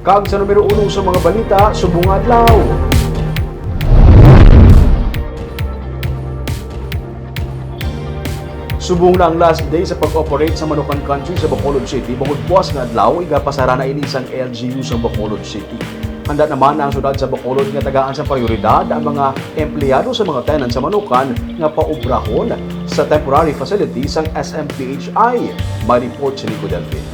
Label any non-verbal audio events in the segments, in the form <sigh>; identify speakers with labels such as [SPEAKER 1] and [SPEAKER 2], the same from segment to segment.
[SPEAKER 1] Kag sa numero uno sa mga balita, subong adlaw. Subong na ang last day sa pag-operate sa Manukan Country sa Bacolod City. Bukod buwas nga adlaw, igapasara na ini isang LGU sa Bacolod City. Handa naman ang syudad sa Bacolod nga tagaan sa prioridad ang mga empleyado sa mga tenant sa Manukan nga paubrahon sa temporary facilities ng SMPHI. May report si Nico Delphin.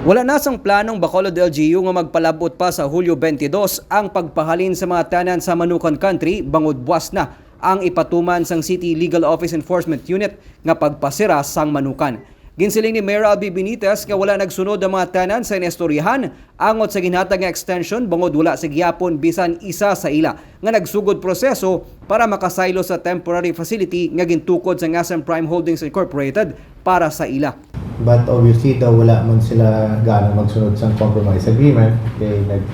[SPEAKER 2] Wala na sang planong Bacolod LGU nga magpalabot pa sa Hulyo 22 ang pagpahalin sa mga tanan sa Manukan Country bangod buwas na ang ipatuman sang City Legal Office Enforcement Unit nga pagpasira sang Manukan. Ginsiling ni Mayor Albi Benitez nga wala nagsunod ang mga tanan sa inestoryahan angot sa ginhatag nga extension bangod wala sa gihapon bisan isa sa ila nga nagsugod proseso para makasaylo sa temporary facility nga gintukod sa SM Prime Holdings Incorporated para sa ila.
[SPEAKER 3] But obviously, daw wala man sila gaano magsunod sa compromise agreement. Kaya nag,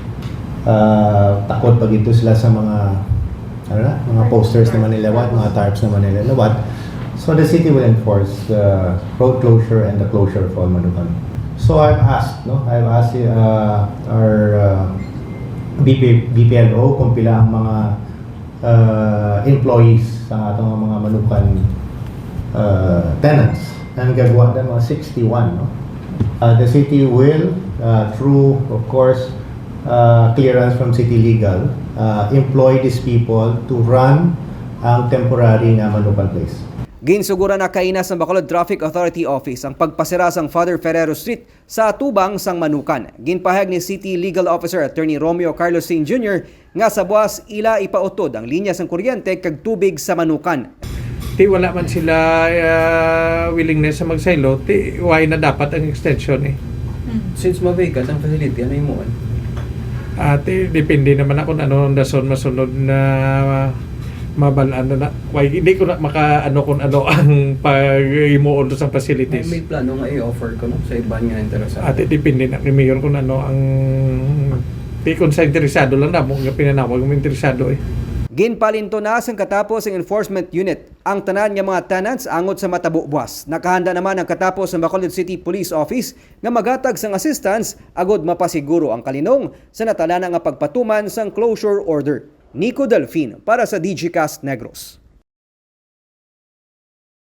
[SPEAKER 3] ah, takot pag ito sila sa mga ano na, mga posters na manilawat, mga tarps na manilawat. So the city will enforce the road closure and the closure all Manukan. So I've asked, no? I've asked uh, our uh, BP, BPLO kung pila ang mga uh, employees sa atong mga Manukan uh, tenants. Ang gagawa na mga 61, no? Uh, the city will, uh, through, of course, uh, clearance from city legal, uh, employ these people to run ang temporary nga Manukan place.
[SPEAKER 2] Ginsugura na kainas ng Bacolod Traffic Authority Office ang pagpasira sang Father Ferrero Street sa Tubang sang Manukan. Ginpahag ni City Legal Officer Attorney Romeo Carlos Singh Jr. nga sa buwas ila ipautod ang linya sang kuryente kag tubig sa Manukan.
[SPEAKER 4] Ti wala man sila uh, willingness sa magsaylo, ti why na dapat ang extension eh.
[SPEAKER 2] Since ma-vacant ang facility, ano yung muan?
[SPEAKER 4] Ate, depende naman ako kung ano ang dason masunod na mabalaan na na. Why, hindi ko na maka ano kung ano <laughs> ang pag-imuon sa facilities.
[SPEAKER 2] plano nga i-offer ko no, sa iba nga interesado.
[SPEAKER 4] Ate, depende na ni Mayor kung ano ang Di kung sa interesado lang na, mo nga pinanawag mo interesado eh.
[SPEAKER 2] Ginpalinto na sang katapos ang enforcement unit ang tanan nga mga tenants angot sa matabo buwas. Nakahanda naman ang katapos ng Bacolod City Police Office nga magatag sang assistance agod mapasiguro ang kalinong sa natala nga pagpatuman sang closure order. Nico Delfin para sa DGCast Negros.